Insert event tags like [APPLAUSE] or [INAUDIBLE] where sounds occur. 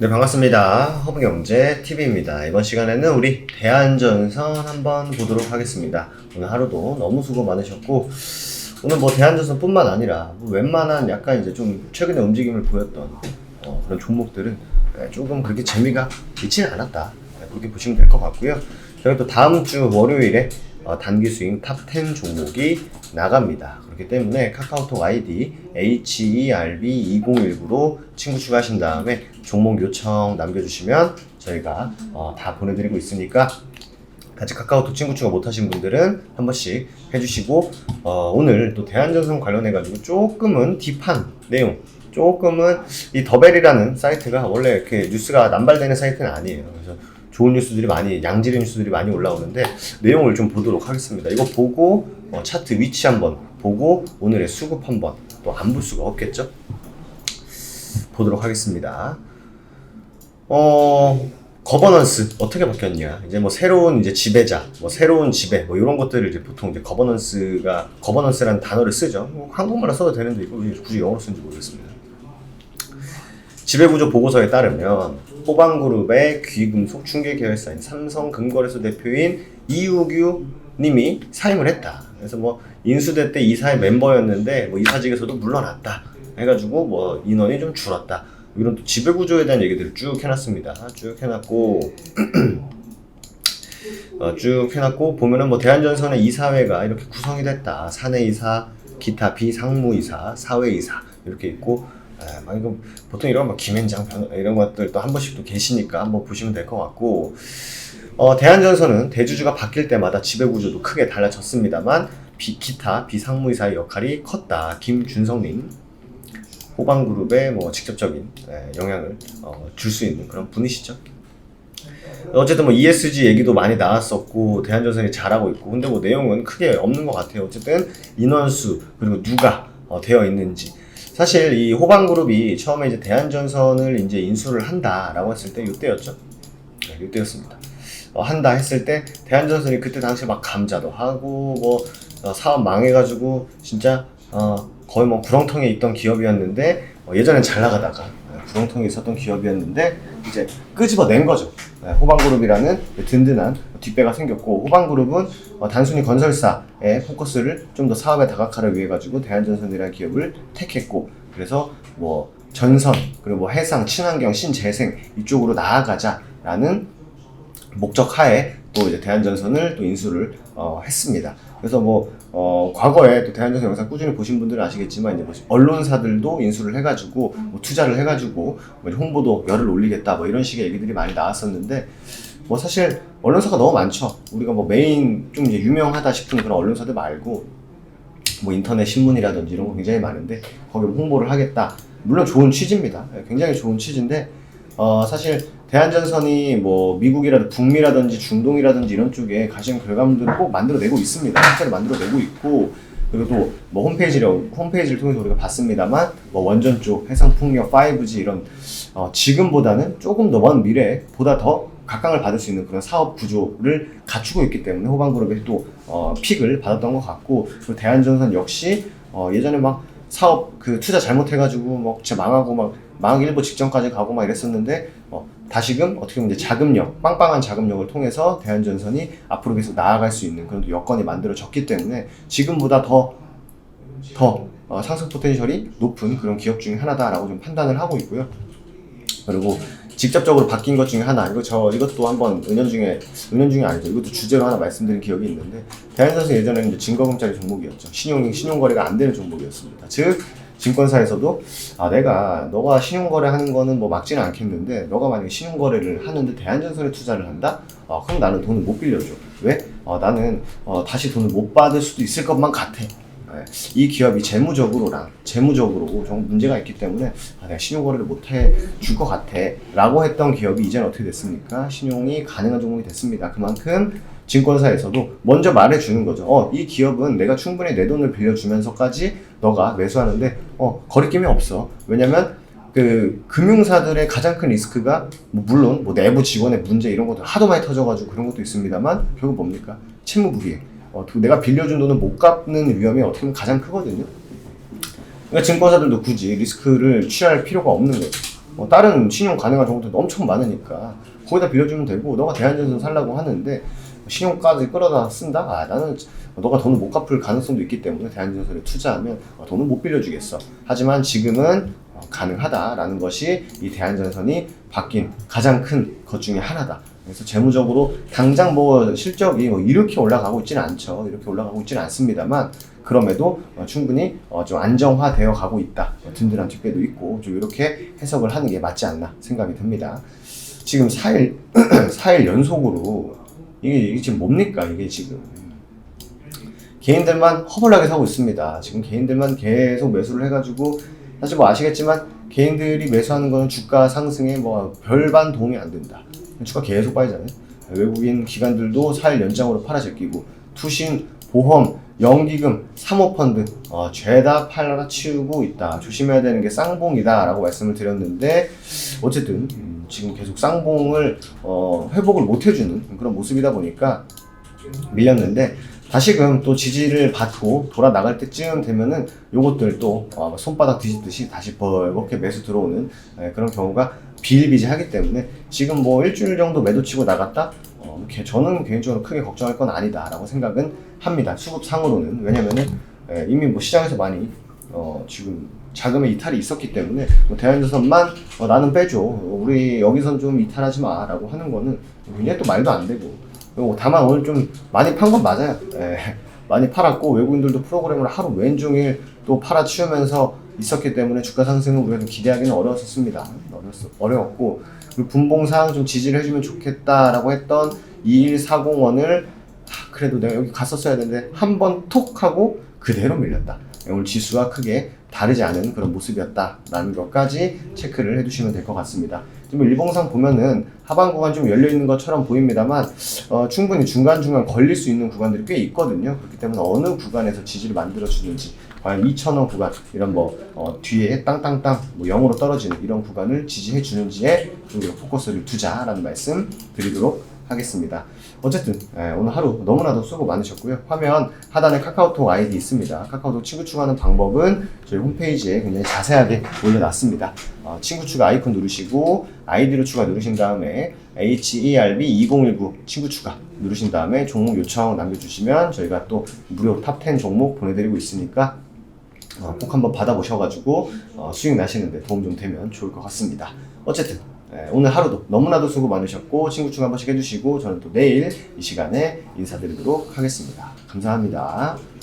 네 반갑습니다. 허브경제 TV입니다. 이번 시간에는 우리 대한전선 한번 보도록 하겠습니다. 오늘 하루도 너무 수고 많으셨고 오늘 뭐 대한전선뿐만 아니라 뭐 웬만한 약간 이제 좀 최근에 움직임을 보였던 어, 그런 종목들은 네, 조금 그렇게 재미가 있지는 않았다. 네, 그렇게 보시면 될 것 같고요. 저희 또 다음 주 월요일에 어, 단기 스윙 탑10 종목이 나갑니다. 그렇기 때문에 카카오톡 아이디 HERB2019로 친구 추가하신 다음에 종목 요청 남겨주시면 저희가 어, 다 보내드리고 있으니까 아직 카카오톡 친구 추가 못하신 분들은 한 번씩 해주시고 어, 오늘 또 대한전선 관련해가지고 조금은 딥한 내용 조금은 이 더벨이라는 사이트가 원래 이렇게 뉴스가 남발되는 사이트는 아니에요. 그래서 좋은 뉴스들이 많이 양질의 뉴스들이 많이 올라오는데 내용을 좀 보도록 하겠습니다. 이거 보고 어, 차트 위치 한번 보고 오늘의 수급 한번 또 안 볼 수가 없겠죠? 보도록 하겠습니다. 어 거버넌스 어떻게 바뀌었냐? 이제 뭐 새로운 이제 지배자, 뭐 새로운 지배, 뭐 이런 것들을 이제 보통 이제 거버넌스가 거버넌스라는 단어를 쓰죠. 뭐 한국말로 써도 되는데 이거 왜 굳이 영어로 쓰는지 모르겠습니다. 지배구조 보고서에 따르면 호방그룹의 귀금속 중개 계열사인 삼성금거래소 대표인 이우규 님이 사임을 했다. 그래서 뭐 인수대 때 이사의 멤버였는데 뭐 이사직에서도 물러났다. 해가지고 뭐 인원이 좀 줄었다. 이런 또 지배구조에 대한 얘기들을 쭉 해놨습니다. 쭉 해놨고 [CLEARS THROAT] 어, 쭉 해놨고 보면은 뭐 대한전선의 이사회가 이렇게 구성이 됐다. 사내 이사, 기타 비상무 이사, 사회 이사 이렇게 있고 에, 막 이거 보통 이런 막 김현장 변 이런 것들 또 한 번씩 또 계시니까 한번 보시면 될 것 같고 어, 대한전선은 대주주가 바뀔 때마다 지배구조도 크게 달라졌습니다만 비, 기타 비상무이사의 역할이 컸다. 김준성님 호방그룹에 뭐 직접적인 에, 영향을 어, 줄 수 있는 그런 분이시죠. 어쨌든 뭐 ESG 얘기도 많이 나왔었고 대한전선이 잘하고 있고 근데 뭐 내용은 크게 없는 것 같아요. 어쨌든 인원수 그리고 누가 어, 되어 있는지 사실 이 호방그룹이 처음에 이제 대한전선을 이제 인수를 한다라고 했을 때 이때였죠. 네, 이때였습니다. 어, 한다 했을 때 대한전선이 그때 당시 막 감자도 하고 뭐 어, 사업 망해가지고 진짜 어, 거의 뭐 구렁텅이에 있던 기업이었는데 어, 예전엔 잘 나가다가 어, 구렁텅이에 있었던 기업이었는데 이제 끄집어낸 거죠. 네, 호방그룹이라는 든든한 뒷배가 생겼고 호방그룹은 어, 단순히 건설사의 포커스를 좀 더 사업에 다각화를 위해 가지고 대한전선이라는 기업을 택했고 그래서 뭐 전선 그리고 뭐 해상 친환경 신재생 이쪽으로 나아가자라는 목적 하에 또 이제 대한전선을 또 인수를 어, 했습니다. 그래서 뭐 어, 과거에 또 대한전선 영상 꾸준히 보신 분들은 아시겠지만 이제 뭐 언론사들도 인수를 해가지고 뭐 투자를 해가지고 뭐 홍보도 열을 올리겠다 뭐 이런 식의 얘기들이 많이 나왔었는데 뭐 사실 언론사가 너무 많죠. 우리가 뭐 메인 좀 이제 유명하다 싶은 그런 언론사들 말고 뭐 인터넷 신문이라든지 이런 거 굉장히 많은데 거기 홍보를 하겠다. 물론 좋은 취지입니다. 예, 굉장히 좋은 취지인데 어, 사실 대한전선이 뭐 미국이라든지 북미라든지 중동이라든지 이런 쪽에 가시는 결과물들을 꼭 만들어내고 있습니다. 실제로 만들어내고 있고 그리고 또 뭐 홈페이지를 홈페이지를 통해서 우리가 봤습니다만 뭐 원전 쪽 해상 풍력 5G 이런 어, 지금보다는 조금 더 먼 미래에 보다 더 각광을 받을 수 있는 그런 사업 구조를 갖추고 있기 때문에 호방그룹이 또 어, 픽을 받았던 것 같고 그리고 대한전선 역시 어, 예전에 막 사업 그 투자 잘못해가지고 막 진짜 망하고 막 망하기 일보 직전까지 가고 막 이랬었는데 어, 다시금 어떻게 보면 이제 자금력 빵빵한 자금력을 통해서 대한전선이 앞으로 계속 나아갈 수 있는 그런 또 여건이 만들어졌기 때문에 지금보다 더 더 어, 상승 포텐셜이 높은 그런 기업 중에 하나다라고 좀 판단을 하고 있고요. 그리고 직접적으로 바뀐 것 중에 하나 이거 저 이것도 한번 은연 중에 은연 중에 아니죠. 이것도 주제로 하나 말씀드린 기억이 있는데 대한전선 예전에는 증거금짜리 종목이었죠. 신용 신용 거래가 안 되는 종목이었습니다. 즉 증권사에서도 아 내가 너가 신용 거래 하는 거는 뭐 막지는 않겠는데 너가 만약에 신용 거래를 하는데 대한전선에 투자를 한다? 아 그럼 나는 돈을 못 빌려줘. 왜? 어, 나는 어, 다시 돈을 못 받을 수도 있을 것만 같아. 네, 이 기업이 재무적으로랑 재무적으로 좀 문제가 있기 때문에 아, 내가 신용 거래를 못해 줄 것 같아 라고 했던 기업이 이제는 어떻게 됐습니까? 신용이 가능한 종목이 됐습니다. 그만큼 증권사에서도 먼저 말해주는 거죠. 어, 이 기업은 내가 충분히 내 돈을 빌려주면서까지 너가 매수하는데 어, 거리낌이 없어. 왜냐면 그그 금융사들의 가장 큰 리스크가 뭐 물론 뭐 내부 직원의 문제 이런 것도 하도 많이 터져가지고 그런 것도 있습니다만 결국 뭡니까 채무불이행. 어, 또 내가 빌려준 돈을 못 갚는 위험이 어떻게 보면 가장 크거든요. 그러니까 증권사들도 굳이 리스크를 취할 필요가 없는 거죠. 뭐 다른 신용 가능한 정도도 엄청 많으니까 거기다 빌려주면 되고 너가 대한전선 살라고 하는데 신용까지 끌어다 쓴다? 아 나는 너가 돈을 못 갚을 가능성도 있기 때문에 대한전선에 투자하면 어, 돈을 못 빌려주겠어. 하지만 지금은 어, 가능하다라는 것이 이 대한전선이 바뀐 가장 큰 것 중에 하나다. 그래서 재무적으로 당장 뭐 실적이 뭐 이렇게 올라가고 있지는 않죠. 이렇게 올라가고 있지는 않습니다만 그럼에도 어, 충분히 어, 좀 안정화되어 가고 있다. 어, 든든한 뒷배도 있고 좀 이렇게 해석을 하는 게 맞지 않나 생각이 듭니다. 지금 4일 4일 [CLEARS THROAT] 연속으로 이게, 이게 지금 뭡니까 이게 지금 개인들만 허벌나게 사고 있습니다. 지금 개인들만 계속 매수를 해가지고 사실 뭐 아시겠지만 개인들이 매수하는 거는 주가 상승에 뭐 별반 도움이 안 된다. 주가 계속 빠지잖아요. 외국인 기관들도 4일 연장으로 팔아 제끼고 투신, 보험, 연기금, 사모펀드 어, 죄다 팔아 치우고 있다. 조심해야 되는 게 쌍봉이다라고 말씀을 드렸는데 어쨌든 음, 지금 계속 쌍봉을 어, 회복을 못 해주는 그런 모습이다 보니까 밀렸는데 다시금 또 지지를 받고 돌아 나갈 때쯤 되면은 요것들 또 어, 손바닥 뒤집듯이 다시 벌겋게 매수 들어오는 예, 그런 경우가 비일비재하기 때문에 지금 뭐 일주일 정도 매도 치고 나갔다? 어, 개- 저는 개인적으로 크게 걱정할 건 아니다라고 생각은 합니다. 수급상으로는. 왜냐면은 예, 이미 뭐 시장에서 많이 어, 지금 자금의 이탈이 있었기 때문에 뭐 대한조선만 어, 나는 빼줘 우리 여기선 좀 이탈하지 마라고 하는 거는 굉장히 또 말도 안 되고 그리고 다만 오늘 좀 많이 판 건 맞아요. 예, [LAUGHS] 많이 팔았고 외국인들도 프로그램을 하루 왼종일 또 팔아치우면서 있었기 때문에 주가 상승은 우리가 좀 기대하기는 어려웠었습니다. 어렸어, 어려웠고 그리고 분봉상 좀 지지를 해주면 좋겠다라고 했던 2140원을 그래도 내가 여기 갔었어야 되는데 한 번 톡 하고 그대로 밀렸다. 오늘 지수가 크게 다르지 않은 그런 모습이었다라는 것까지 체크를 해두시면 될 것 같습니다. 지금 일봉상 보면은 하반 구간 좀 열려 있는 것처럼 보입니다만 어, 충분히 중간 중간 걸릴 수 있는 구간들이 꽤 있거든요. 그렇기 때문에 어느 구간에서 지지를 만들어 주는지 과연 2,000원 구간 이런 뭐 어, 뒤에 땅땅땅 뭐 0으로 떨어지는 이런 구간을 지지해 주는지에 좀 포커스를 두자라는 말씀 드리도록 하겠습니다. 어쨌든 예, 오늘 하루 너무나도 수고 많으셨고요. 화면 하단에 카카오톡 아이디 있습니다. 카카오톡 친구 추가하는 방법은 저희 홈페이지에 굉장히 자세하게 올려놨습니다. 어, 친구 추가 아이콘 누르시고 아이디로 추가 누르신 다음에 HERB 2019 친구 추가 누르신 다음에 종목 요청 남겨주시면 저희가 또 무료 탑 10 종목 보내드리고 있으니까 어, 꼭 한번 받아보셔가지고 어, 수익 나시는데 도움 좀 되면 좋을 것 같습니다. 어쨌든 예, 오늘 하루도 너무나도 수고 많으셨고 친구 추가 한 번씩 해주시고 저는 또 내일 이 시간에 인사드리도록 하겠습니다. 감사합니다.